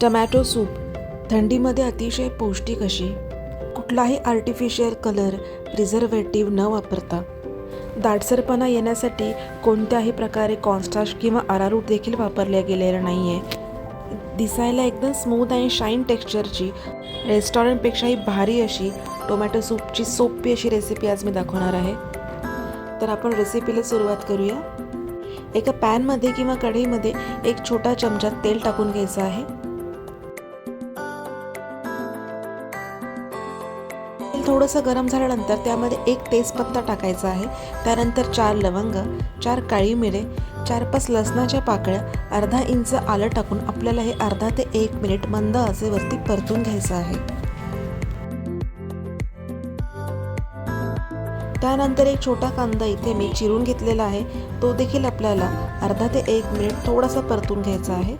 Tomato soup. थंडीमध्ये अतिशय पौष्टिक अशी कुठलाही आर्टिफिशियल कलर प्रिझर्वेटिव्ह न वापरता. दाटसरपणा येण्यासाठी कोणत्याही प्रकारे कॉन्स्टाश किंवा अरारूट देखील वापरल्या गेलेलं नाही आहे दिसायला एकदम स्मूथ आणि शाईन टेक्स्चरची रेस्टॉरंटपेक्षाही भारी अशी टोमॅटो सूपची सोपी अशी रेसिपी आज मी दाखवणार आहे. तर आपण रेसिपीला सुरुवात करूया. एका पॅनमध्ये किंवा कढईमध्ये एक छोटा चमचा तेल टाकून घ्यायचं आहे. थोडंसं गरम झाल्यानंतर त्यामध्ये एक तेजपत्ता टाकायचा आहे. त्यानंतर चार लवंग चार काळी मिरे चार पाच लसणाच्या पाकळ्या अर्धा इंच आलं टाकून आपल्याला हे अर्धा ते एक मिनिट मंद आचेवरती परतून घ्यायचं आहे. त्यानंतर एक छोटा कांदा इथे मी चिरून घेतलेला आहे. तो देखील आपल्याला अर्धा ते एक मिनिट थोडासा परतून घ्यायचा आहे.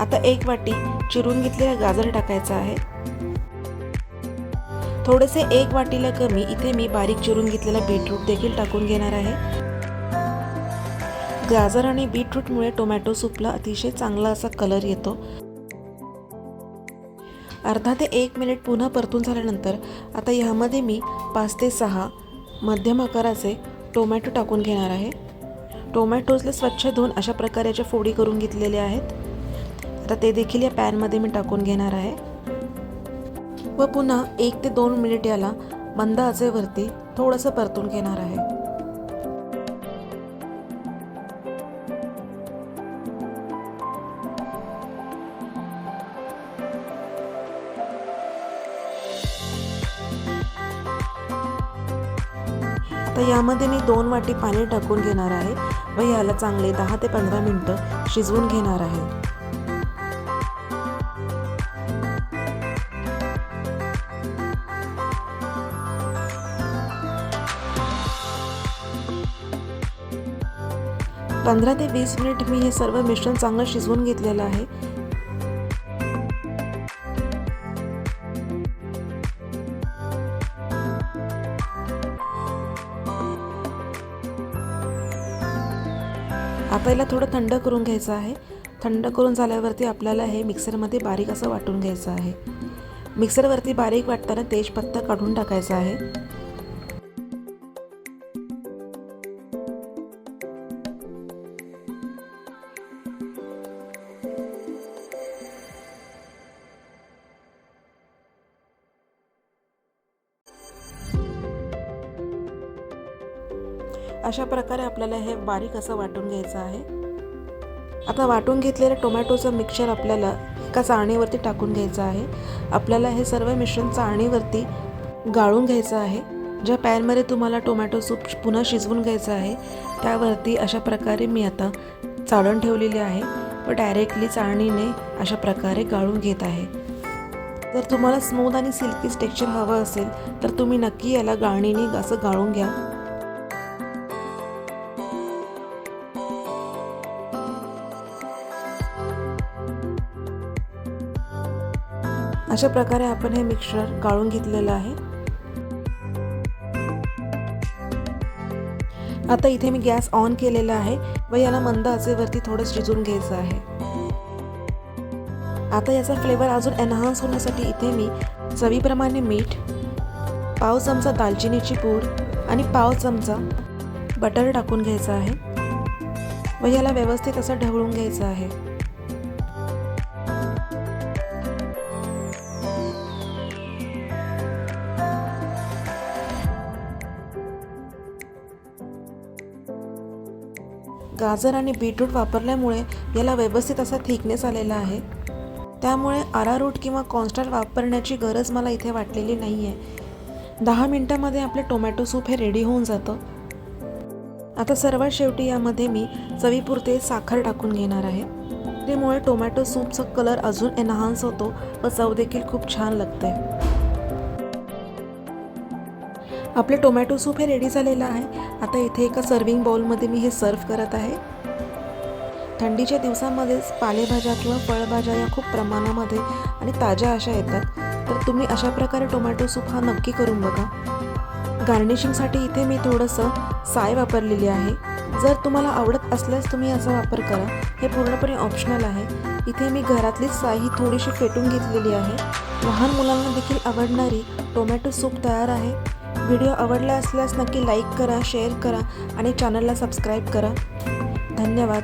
आता एक वाटी चिरून घेतलेला गाजर टाकायचा आहे. थोडेसे एक वाटीला कमी इथे मी बारीक चिरून घेतलेला बीटरूट देखील टाकून घेणार आहे. गाजर आणि बीटरूटमुळे टोमॅटो सूपला अतिशय चांगला असा कलर येतो. अर्धा ते एक मिनिट पुन्हा परतून झाल्यानंतर आता ह्यामध्ये मी पाच ते सहा मध्यम आकाराचे टोमॅटो टाकून घेणार आहे. टोमॅटोजला स्वच्छ धुवून अशा प्रकारच्या फोडी करून घेतलेल्या आहेत. तर ते देखील या पॅनमध्ये मी टाकून घेणार आहे. व पुन्हा एक ते दोन मिनिट याला मंद आचेवरती थोडंसं परतून घेणार आहे. तर यामध्ये मी दोन वाटी पाणी टाकून घेणार आहे व याला चांगले दहा ते पंधरा मिनटं शिजवून घेणार आहे. पंधरा ते वीस मिनिट मी हे सर्व मिश्रण चांगलं शिजवून घेतलेलं आहे. आपल्याला थोडं थंड करून घ्यायचं आहे. थंड करून झाल्यावरती आपल्याला हे मिक्सरमध्ये बारीक असं वाटून घ्यायचं आहे. मिक्सरवरती बारीक वाटताना तेजपत्ता काढून टाकायचा आहे. अशा प्रकारे आपल्याला हे बारीक असं वाटून घ्यायचं आहे. आता वाटून घेतलेलं टोमॅटोचं मिक्सचर आपल्याला एका चाळणीवरती टाकून घ्यायचं आहे. आपल्याला हे सर्व मिश्रण चाळणीवरती गाळून घ्यायचं आहे. ज्या पॅनमध्ये तुम्हाला टोमॅटो सूप पुन्हा शिजवून घ्यायचं आहे त्यावरती अशा प्रकारे मी आता चाळण ठेवलेली आहे व डायरेक्टली चाळणीने अशा प्रकारे गाळून घेत आहे. जर तुम्हाला स्मूथ आणि सिल्की टेक्स्चर हवं असेल तर तुम्ही नक्की याला गाळणीने असं गाळून घ्या. अशा प्रकारे आपण हे मिक्सर गाळून घेतलेलं आहे. आता इथे मी गॅस ऑन केलेला आहे व याला मंद आचेवरती थोडं शिजून घ्यायचं आहे. आता याचा फ्लेवर अजून एनहान्स होण्यासाठी इथे मी चवीप्रमाणे मीठ पाव चमचा दालचिनीची पूड आणि पाव चमचा बटर टाकून घ्यायचं आहे. व याला व्यवस्थित असं ढवळून घ्यायचं आहे. गाजर आणि बीटरूट वापरल्यामुळे याला व्यवस्थित असा थिकनेस आलेला आहे. त्यामुळे आरारूट किंवा कॉन्स्टार्ट वापरण्याची गरज मला इथे वाटलेली नाही आहे दहा मिनटामध्ये आपले टोमॅटो सूप हे रेडी होऊन जातं. आता सर्वात शेवटी यामध्ये मी चवीपुरते साखर टाकून घेणार आहे. त्यामुळे टोमॅटो सूपचा कलर अजून एनहान्स होतो व चव देखील खूप छान लागते आपले टोमॅटो सूप हे रेडी झालेलं आहे. आता इथे एका सर्विंग बाउलमध्ये मी हे सर्व करत आहे. थंडीच्या दिवसामध्येच पालेभाज्या किंवा फळभाज्या या खूप प्रमाणामध्ये आणि ताज्या अशा येतात. तर तुम्ही अशा प्रकारे टोमॅटो सूप हा नक्की करून बघा. गार्निशिंगसाठी इथे मी थोडंसं साय वापरलेली आहे. जर तुम्हाला आवडत असल्यास तुम्ही याचा वापर करा. हे पूर्णपणे ऑप्शनल आहे. इथे मी घरातलीच साय ही थोडीशी फेटून घेतलेली आहे. लहान मुलांना देखील आवडणारी टोमॅटो सूप तयार आहे. व्हिडिओ आवडला असल्यास नक्की लाईक करा शेअर करा आणि चॅनलला सबस्क्राईब करा. धन्यवाद.